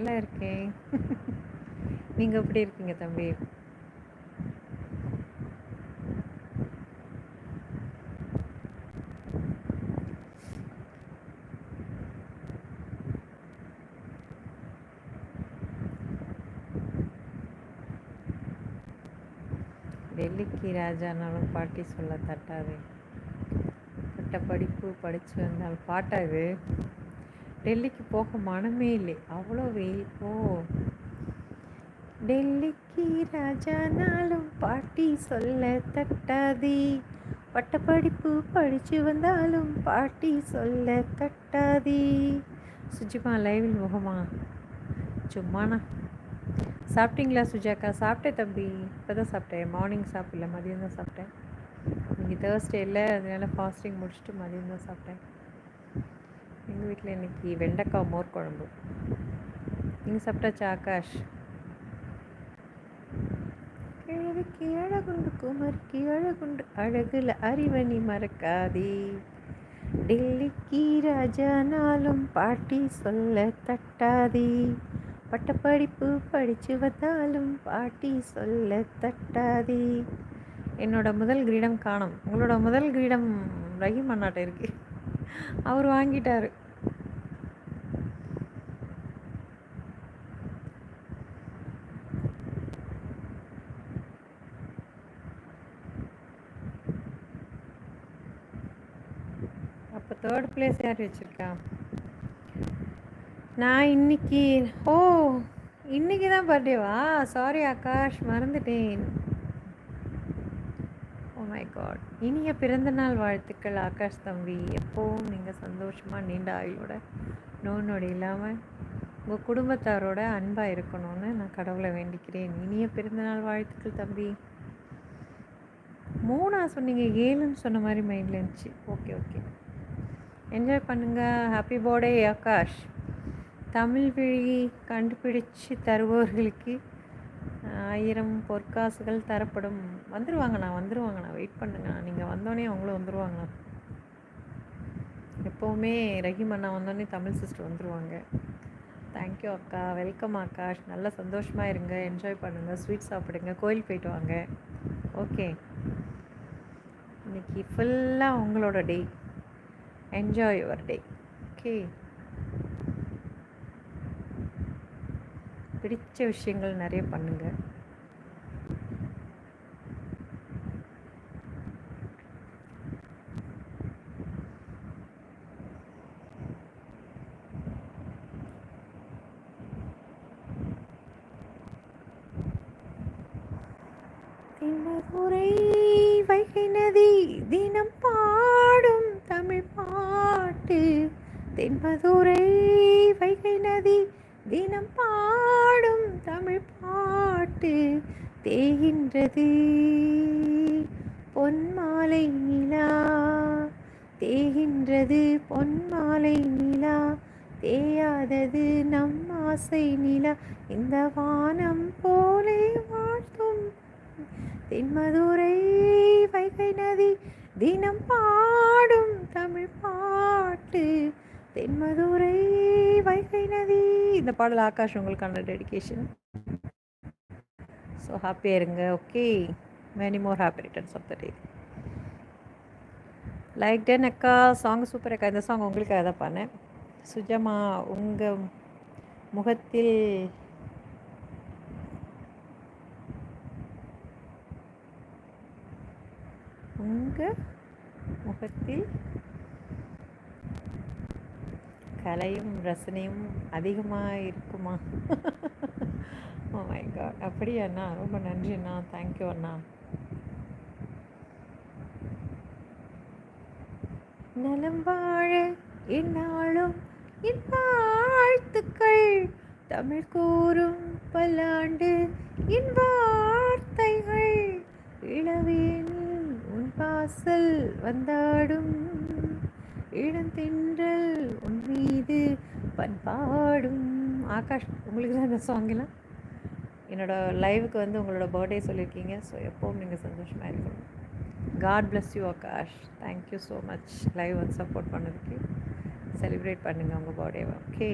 நல்லா இருக்கேன் நீங்கள் எப்படி இருக்கீங்க தம்பி? டெல்லிக்கு ராஜானாலும் பாட்டி சொல்ல தட்டாது. பட்ட படிப்பு படித்து வந்தால் பாட்டாது டெல்லிக்கு போக மனமே இல்லை. அவ்வளோ வெயில். ஓ. டெல்லிக்கு ராஜானாலும் பாட்டி சொல்ல தட்டாதி. பட்டப்படிப்பு படித்து வந்தாலும் பாட்டி சொல்ல தட்டாதி. சுஜிமா லைவில் முகமா? சும்மாண்ணா. சாப்பிட்டீங்களா சுஜாக்கா? சாப்பிட்டேன் தம்பி. இப்போ தான் சாப்பிட்டேன். மார்னிங் சாப்பிடல மதியம் தான் சாப்பிட்டேன். இன்றைக்கி தேர்ஸ்டேயில் இல்லை ஃபாஸ்டிங் முடிச்சுட்டு மதியம் தான் சாப்பிட்டேன். எங்கள் வீட்டில் இன்றைக்கி வெண்டைக்காய் மோர் குழம்பு. நீங்கள் சாப்பிட்டாச்சா ஆகாஷ் கிழவிக்கு அழகுண்டு குமரிக்கு அழகுண்டு அழகுல அறிவணி மறக்காதே. டெல்லிக்கு ராஜானாலும் பாட்டி சொல்ல தட்டாதே. பட்டப்படிப்பு படித்து வந்தாலும் பாட்டி சொல்ல தட்டாதே. என்னோட முதல் கிரீடம் காணும். உங்களோட முதல் கிரீடம் ரஹீம் அண்ணாட்ட இருக்கு. அவர் வாங்கிட்டாரு. தேர்ட் பிளேஸ் யார் வச்சுருக்கா? நான் இன்னைக்கு ஓ இன்னைக்கு தான் பர்த்டேவா சாரி ஆகாஷ் மறந்துட்டேன். ஓ மை காட் இனிய பிறந்தநாள் வாழ்த்துக்கள் ஆகாஷ் தம்பி. எப்போவும் நீங்கள் சந்தோஷமாக நீண்ட ஆயுளோட நோய் நொடி இல்லாமல் உங்கள் குடும்பத்தாரோட அன்பாக இருக்கணும்னு நான் கடவுளை வேண்டிக்கிறேன். இனிய பிறந்தநாள் வாழ்த்துக்கள் தம்பி. மூணா சொன்னீங்க ஏழுன்னு சொன்ன மாதிரி மைண்டில் இருந்துச்சு. ஓகே ஓகே என்ஜாய் பண்ணுங்கள் ஹாப்பி பர்த்டே ஆகாஷ் தமிழ் விழி கண்டுபிடிச்சு தருபவர்களுக்கு ஆயிரம் பொற்காசுகள் தரப்படும். வந்துடுவாங்கண்ணா வந்துடுவாங்கண்ணா வெயிட் பண்ணுங்கண்ணா நீங்கள் வந்தோடனே அவங்களும் வந்துடுவாங்கண்ணா எப்போவுமே ரஹீம் அண்ணா வந்தோடனே தமிழ் சிஸ்டர் வந்துடுவாங்க தேங்க்யூ அக்கா. வெல்கம் ஆகாஷ் நல்லா சந்தோஷமாக இருங்க. என்ஜாய் பண்ணுங்கள் ஸ்வீட் சாப்பிடுங்க. கோயில் போயிட்டு வாங்க. ஓகே இன்னைக்கு ஃபுல்லாக உங்களோட day enjoy your day okay பிடித்த விஷயங்கள் நிறைய பண்ணுங்கள் தினமுறை வைகை நதி தினம் பாடும் தமிழ் பாட்டு தென்மதுரை வைகை நதி தினம் பாடும் தமிழ் பாட்டு தேகின்றது. பொன்மாலை நிலா தேகின்றது. பொன்மாலை நிலா தேயாதது நம் ஆசை நிலா. இந்த வானம் போலே வாழ்த்தும் தென்மதுரை வைகை நதி தினம் பாடும் தமிழ் பாட்டு தென்மதுரை வைகை நதி. இந்த பாடல் ஆகாஷ் உங்களுக்கான டெடிகேஷன் ஸோ ஹாப்பியாக இருங்க. Okay many more happy returns of the day like ten அக்கா. சாங் சூப்பர் அக்கா. இந்த சாங் உங்களுக்காக தான் பண்ணேன் சுஜமா உங்கள் முகத்தில் உங்கள் முகத்தில் கலையும் ரசனையும் அதிகமாக இருக்குமா ஓ மை oh காட் அப்படியா அண்ணா? ரொம்ப நன்றி அண்ணா. தேங்க்யூ அண்ணா. நலம் வாழ இந்நாளும் வாழ்த்துக்கள். தமிழ் கூறும் பல்லாண்டு என் வார்த்தைகள். இளவேனில் உன் பாசல் வந்தாடும். இளந்தென்றல் பண்பாடும். ஆகாஷ் உங்களுக்கு தான் இந்த சாங்கெல்லாம் என்னோடய லைவுக்கு வந்து உங்களோட பர்த்டே சொல்லியிருக்கீங்க ஸோ எப்போவும் நீங்கள் சந்தோஷமாக இருக்கணும். God bless you Akash. Thank you so much live வந்து சப்போர்ட் பண்ணதுக்கு. செலிப்ரேட் பண்ணுங்கள் உங்கள் பர்த்டேவை ஓகே